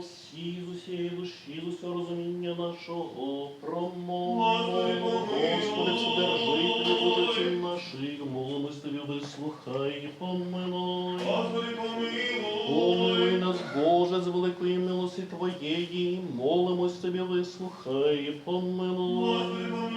всі з усієї душі, з усього розуміння нашого промовимо. Господи, вседержителю Божиці наших, молимось тобі, вислухай, і помилуй. Господи, помилуй. Помилуй нас, Боже, з великої милості Твоєї, молимось тобі, вислухай, і помилуй. Господи, помилуй,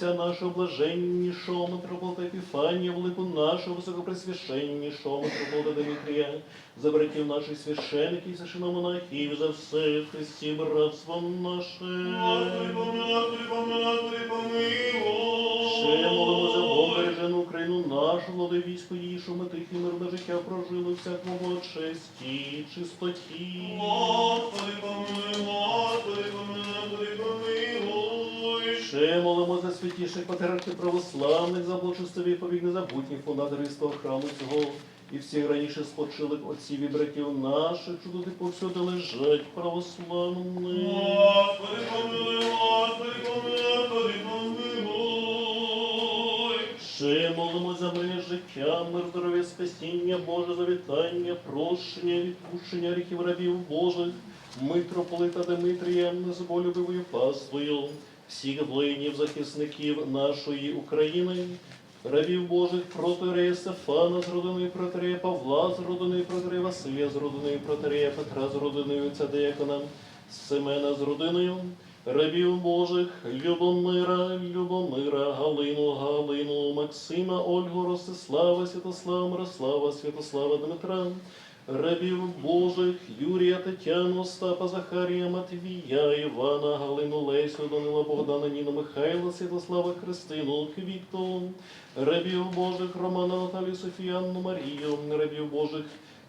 Отця нашого блаженнішого митрополита Епіфанія, велику нашого високопресвященнішого митрополита Дмитрія, за братів наших священиків, священомонахів, за все Христі братство наше. Господи, помилуй, помилуй, помилуй. Ще молимо за Бога бережену Україну нашу, влади військо її, що ми тихе мирне життя прожили всякому честі, чистоті. Господи, помилуй, Господи, помилуй, помилуй. Ще молимо за святіших патріархів православних, за благочестиві повік незабутніх фундаторів свого храму цього і всіх раніше спочилих отців і братів наших, що туди повсюди лежать православні. Господи, помилуй, Господи, помилуй, Господи, помилуй. Ще молимо за мир життя, мир, здоров'я, спасіння, Боже, завітання, прощення, відпущення гріхів рабів Божих, митрополита Дмитрія, з болюбивою паствою, всіх воїнів, захисників нашої України, рабів Божих, протирея Стефана з родиною протирея Павла, з родиною протирея Василія, з родиною протирея Петра, з родиною отця Деякона, Семена з родиною, рабів Божих, Любомира, Любомира, Галину, Галину, Максима, Ольгу, Ростислава, Святослава, Мирослава, Святослава Дмитра, рабів Божих, Юрія, Тетяну, Остапа, Захарія, Матвія, Івана, Галину, Лесю, Данила, Богдана, Ніну, Михайла, Святослава, Христину, Квіту, рабів Божих, Романа, Наталію, Софію, Анну, Марію, рабів Божих,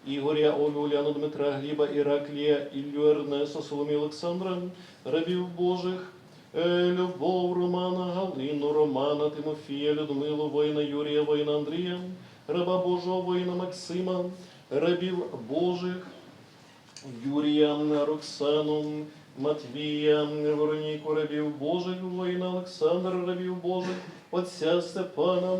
Ігоря, Олю, Уляну, Дмитра, Гліба, Іраклія, Іллю, Ернеса, Соломію, Олександра, рабів Божих, е, Любов, Романа, Галину, Романа, Тимофія, Людмилу, воїна Юрія, воїна Андрія, раба Божого, воїна Максима, рабів Божих, Юрія, Роксану, Матвія, Вероніку, рабів Божих, воїна Олександра, рабів Божих, отця Степана,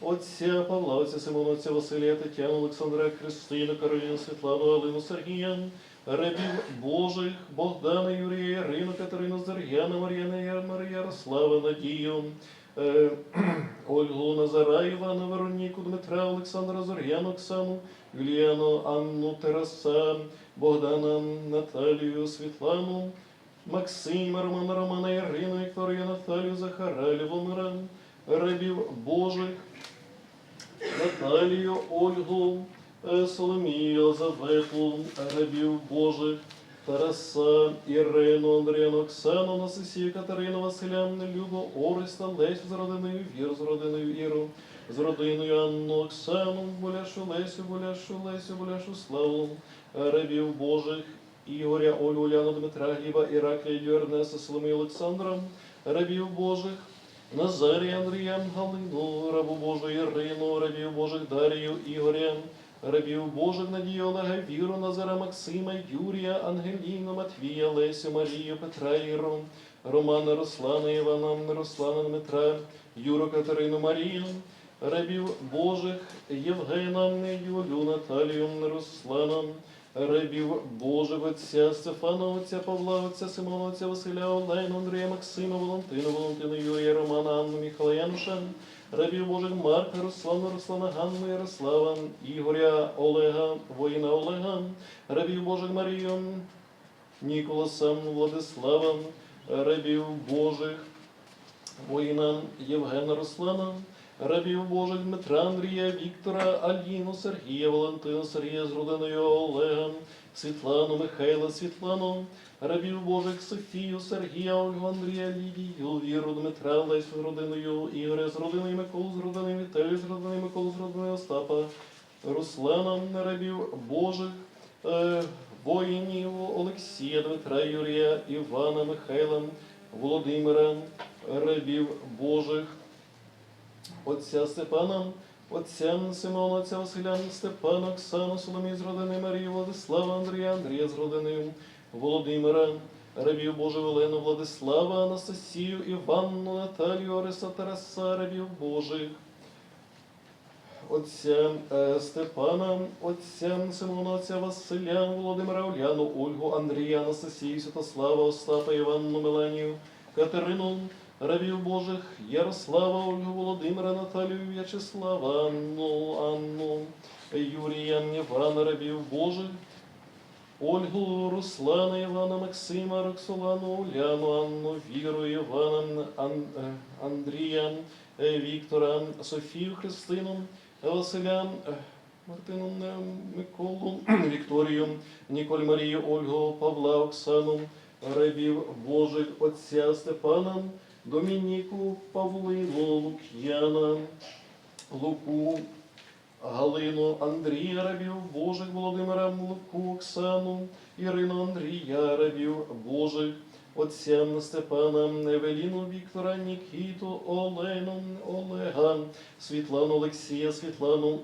отця Павла, отця Симона, отця Василія, Тетяну, Олександра, Христину, Кароліну, Світлану, Галину, Сергія, рабів Божих, Богдана, Юрія, Ірину, Катерину, Зар'яна, Мар'яна, Ярмара, Ярослава, Надію, е, Ольгу, Назара, Івана, Вероніку, Дмитра, Олександра, Зор'яну, Оксану, Юліану, Анну, Тараса, Богдана, Наталію, Світлану, Максима, Романа, Романа, Ірину, Вікторію, Наталію, Захара, Львомира, рабів Божих, Наталію, Ольгу, е, Соломію, завету, рабів Божих, Тараса, Ірину, Андріану, Оксану, Насисію, Катерину, Василя, Любу, Ориста, Лесю з родиною Віру, з родиною Іру, з родиною Анну, Оксану, Боляшу, Лесю, Боляшу, Лесю, Боляшу, Славу, рабів Божих, Ігоря, Олю, Уляну, Дмитра, Гліба, Іраклія, Ілью, Ернеста, Соломію, Олександра, рабів Божих, Назарія, Андрія, Галину, рабу Божу Ірину, рабів Божих Дарію, Ігоря, рабів Божих Надію, Олега, Віру, Назара, Максима, Юрія, Ангеліну, Матвія, Лесю, Марію, Петра, Іру, Романа, Руслана, Івана, Руслана, Дмитра, Юру, Катерину, Марію, рабів Божих, Євгена, Юлю, Наталію, Руслана, рабів Божих, отця Стефана, отця Павла, отця Симона, отця Василя, Олену, Андрія, Максима, Валентину, Валентину, Юрія, Романа, Анну, Михайла, Януша, рабів Божих Марка, Руслана, Руслана, Ганну, Ярослава, Ігоря, Олега, воїна Олега, рабів Божих Марію, Ніколаса, Владислава, рабів Божих, воїна Євгена Руслана, рабів Божих Дмитра, Андрія, Віктора, Аліну, Сергія, Валентина, Сергія з родиною Олега, Світлану, Михайла, Світлану, рабів Божих Софію, Сергія, Ольгу, Андрія, Лідію, Віру, Дмитра, Лесю з родиною Ігоря, з родиною Миколу, з родиною Віталію, з родиною Миколу, з родиною Остапа, Руслана, рабів Божих, е, воїнів Олексія, Дмитра, Юрія, Івана, Михайла, Володимира, рабів Божих, отця Степана, отця Симона, отця Василя, Степана, Оксану, Соломію з родини Марії, Владислава, Андрія, Андрія з родини Володимира, рабів Божих Олену, Владислава, Анастасію, Іванну, Наталію, Ориса, Тараса, рабів Божих. отця е, Степана, отця Симона, отця Василя, Володимира Оляну, Ольгу, Андрія, Анастасію, Святослава, Остапа, Іванну, Меленію, Катерину, рабів Божих, Ярослава, Ольгу, Володимира, Наталію, В'ячеслава, Анну, Анну, Юрія, Івана, рабів Божих, Ольгу, Руслана, Івана, Максима, Роксолану, Уляну, Анну, Віру, Івана, Ан, е, Андрія, е, Віктора, Софію, Христину, Василя, е, Мартину, Миколу, Вікторію, Ніколь Марію, Ольгу, Павла, Оксану, Рабів Божих, Отця Степана, Домініку, Павлину, Лук'яна, Луку, Галину, Андрія рабів Божих, Володимира Луку, Оксану, Ірину Андрія рабів Божих, отця Степана, Евеліну, Віктора, Нікіту, Олену, Олега, Світлану, Олексія, Світлану,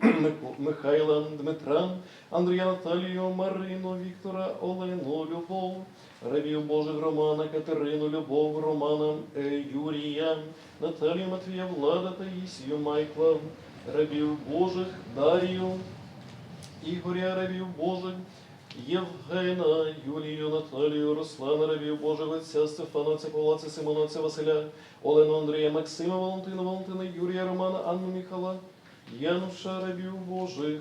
Михайла, Дмитра, Андрія Наталію, Марину, Віктора, Олену, Любов, рабів Божих Романа, Катерину, Любов, Романа, е, Юрія, Наталію, Матвія, Влада, Таїсію, Майкла, рабів Божих, Дарію, Ігоря рабів Божих, Євгена, Юлію, Наталію, Руслана, рабів Божих, отця Стефана, отця Павла, отця Симона, отця Василя, Олену, Андрія, Максима, Валентина, Валентина, Юрія, Романа, Анну Міхала, Януша, рабів Божих,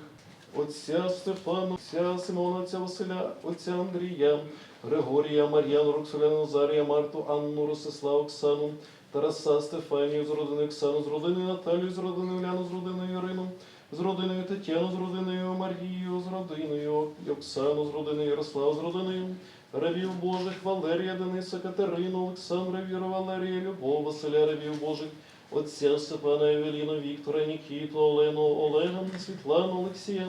отця Стефана, отця Симона, отця Василя, отця Андрія, Григорія, Мар'яну, Роксоляну, Назарія, Марту, Анну, Ростиславу, Оксану, Тараса, Стефанію, з родиною Оксану, з родиною Наталію, з родиною Уляну, з родиною Ірину, з родиною Тетяну, з родиною Марію, з родиною Оксану, з родиною Ярославу, з родиною Ревів Божих, Валерія, Дениса, Катерину, Олександра, Віру, Валерія, Любов, Василя, Ревів Божих, отця Степана, Евеліна, Віктора, Нікіту, Олену, Олега, Світлану, Олексія,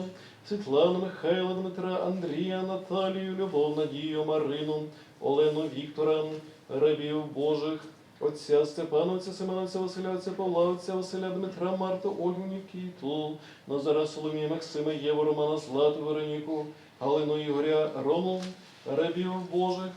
Світлану, Михайла, Дмитра, Андрія, Наталію, Любов, Надію, Марину, Олену, Віктора, Рабів Божих, Отця Степана, отця Семена, отця Василя, Дмитра, Марту, Ольгу, Нікіту, Назара, Соломія, Максима, Єву, Романа, Злату, Вероніку, Галину, Ігоря, Рому, Рабів Божих,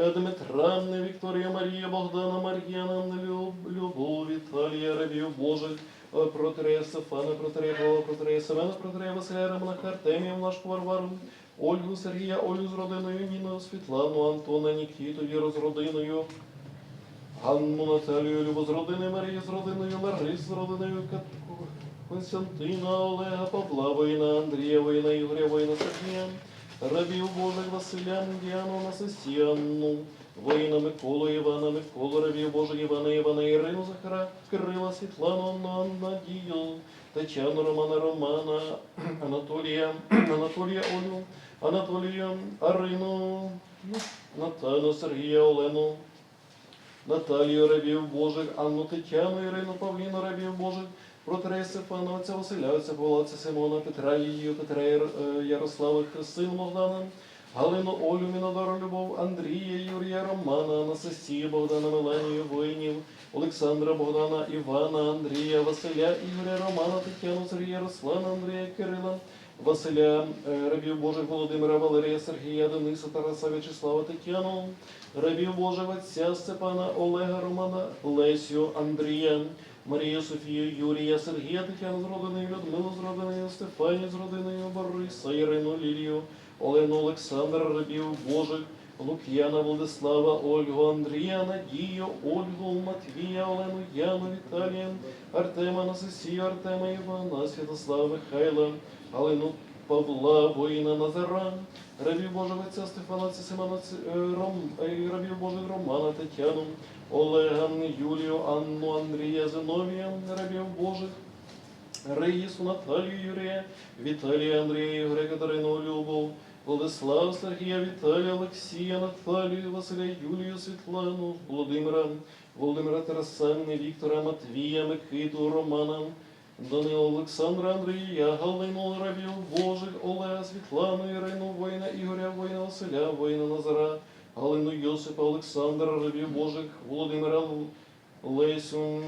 е, Дмитра, Вікторія, Марія, Богдана, Мар'яна, Люб- Любов, Віталія, Рабів Божих, е, Протрея Стефана, Протрея Павла, Протрея Семена, Протрея Василя, Романа, Артемія, Влашку, Варвару, Ольгу, Сергія, Олю з родиною, Ніну, Світлану, Антона, Нікіту, Віру з родиною, Ганну, Наталію, Любу з родиною, Марію з родиною, Ларис з родиною, Константина, Олега, Павла, воїна, Андрія, воїна, Ігоря, воїна, Сергія, Рабів Божих, Василя, Діану, Анастасіяну, воїна Миколу, Івана, Миколу, Рабів Божих, Івана, Івана, Ірину, Захара, Кирила, Світлану, Анну, Надію, Тетяну, Романа, Романа, Анатолія, Анатолія, Олю, Анатолія, Арину, Натану, Сергія, Олену, Наталію рабів Божих, Анну Тетяну, Ірину Павліну рабів Божих, Протрея Стефана, отця Василя, отця Павла, отця Симона, Петра, Її, Петра е, Ярослава, Христину Богдана, Галину, Олю, Мінодару, Любов, Андрія, Юрія, Романа, Анастасію, Богдана, Меленію, воїнів, Олександра, Богдана, Івана, Андрія, Василя, Ігоря, Романа, Тетяну, Сергія, Руслана, Андрія, Кирила, Василя, е, рабів Божих, Володимира, Валерія, Сергія, Дениса, Тараса, В'ячеслава, Тетяну, рабів Божих, отця Степана, Олега, Романа, Лесю, Андрія, Марію, Софію, Юрія, Сергія, Тетяну з родиною, Людмилу з родиною, Стефані з родиною, Бориса, Ірину, Лілію, Олену, Олександра, рабів Божих, Лук'яна, Владислава, Ольгу, Андрія, Надію, Ольгу, Матвія, Олену, Яну, Віталія, Артема, Анасисію, Артема, Івана, Святослава, Михайла, Галину, Павла, воїна Назара, рабів Божих отця Стефана, Семена, е, е, рабів Божих Романа, Тетяну, Олега, Юлію, Анну, Андрія, Зиновія, рабів Божих, Раїсу, Наталію, Юрія, Віталія, Андрія, Ігоря, Катерину, Любов, Владислава, Сергія, Віталія, Олексія, Наталію, Василя, Юлію, Світлану, Володимира, Володимира Тараса, Віктора, Матвія, Микиту, Романа, Данила, Олександра, Андрія, Галину, рабів Божих, Олега, Світлану, Ірину, воїна Ігоря, воїна Василя, воїна Назара, Галину Йосипа, Олександра, рабів Божих, Володимира, Лесю,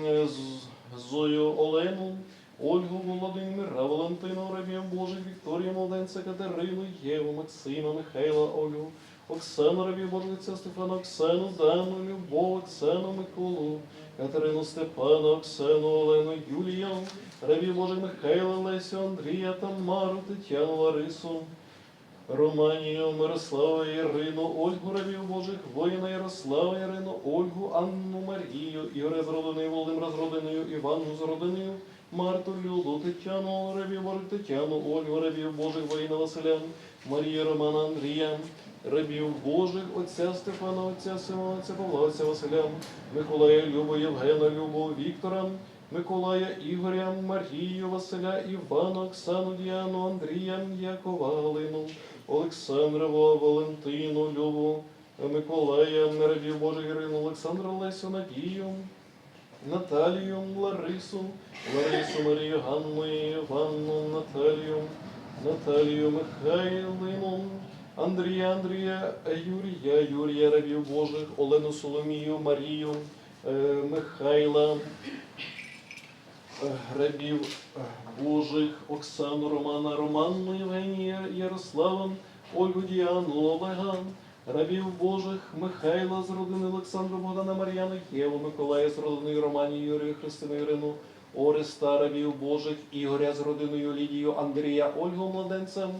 Зою, Олену, Ольгу, Володимира, Валентину, рабів Божих, Вікторію, Молоденця, Катерину, Єву, Максима, Михайла, Олю, Оксану, рабів Божих, Стефана, Оксану, Дану, Любов, Оксану, Миколу, Катерину, Степана, Оксану, Олену, Юлію, рабів Божих Михайла, Лесю, Андрія, Тамару, Тетяну, Ларису, Романію, Мирослава, Ірину, Ольгу, рабів Божих, воїна Ярослава, Ірину, Ольгу, Анну, Марію, Ігоря з родиною, Володимира з родиною, Іванну з родиною, Марту, Люду, Тетяну, рабів Божих, Тетяну, Ольгу, рабів Божих, воїна Василя, Марію, Романа, Андрія, рабів Божих, отця Стефана, отця Симона, отця Павла, отця Василя, Миколая, Любу, Євгена, Любу, Віктора, Миколая, Ігоря, Марію, Василя, Івана, Оксану, Діану, Андрія, Якова, Галину, Олександра, Валентину, Любу, Миколая, рабів Божих, Ірину, Олександра, Лесю, Надію, Наталію, Ларису, Ларису, Марію, Ганну, Іванну, Наталію, Наталію, Михайлину, Андрія, Андрія, Юрія, Юрія, рабів Божих, Олену Соломію, Марію, е, Михайла, е, рабів е, Божих, Оксану, Романа, Романну, Євгенія, Ярослава, Ольгу, Діану, Олега, рабів Божих, Михайла з родини Олександра, Богдана, Мар'яна, Єву, Миколая з родиною Романі, Юрію, Христину, Ірину, Ореста, рабів Божих, Ігоря з родиною Лідію, Андрія, Ольгу, младенцем,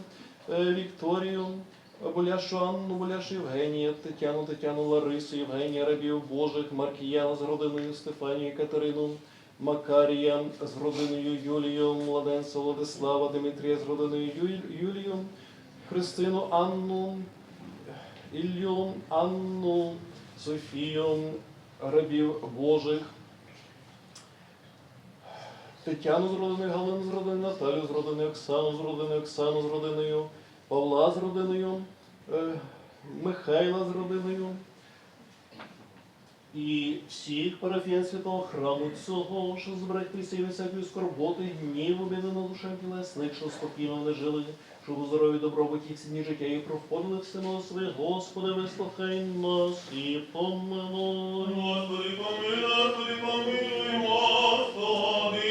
е, Вікторію, Боляшу Анну, Боляшу Євгенія, Тетяну, Тетяну, Ларису, Євгенія, рабів Божих, Маркіяна з родиною Стефанію, Катерину, Макарія з родиною Юлію, младенця Владислава, Дмитрія з родиною Юлію, Христину, Анну, Іллю, Анну, Софію, рабів Божих, Тетяну з родиною, Галину з родиною, Наталю з родиною, Оксану з родиною, Оксану з родиною, Павла з родиною, е, Михайла з родиною. І всіх парафіян святого храму цього, що зберегтися і всякої скорботи, гніву, біди на душах тілесних, що спокійно вони жили, щоб у здоров'ї добробуті всі життя і проходили всімо своє, Господи, вислухай нас і помилуй. Господи, помилуй, Господи, помилуй, Господи,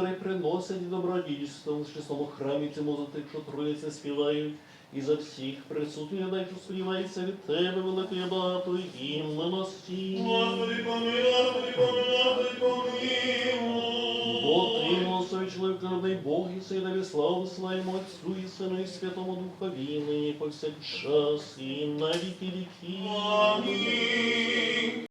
дари приносять добродійство в чесному храмі цьому за тих, що троїться співають, і за всіх присутніх, дай, що сподівається від тебе великої багатої і милості. Господи, помилуй, Господи, помилуй, Господи, помилуй. Бо ти, милостивий чоловік, народний Бог, і Сейдові славу славимо Отцю і Сину і Святому Духові, нині повсякчас і на віки віків. Амінь.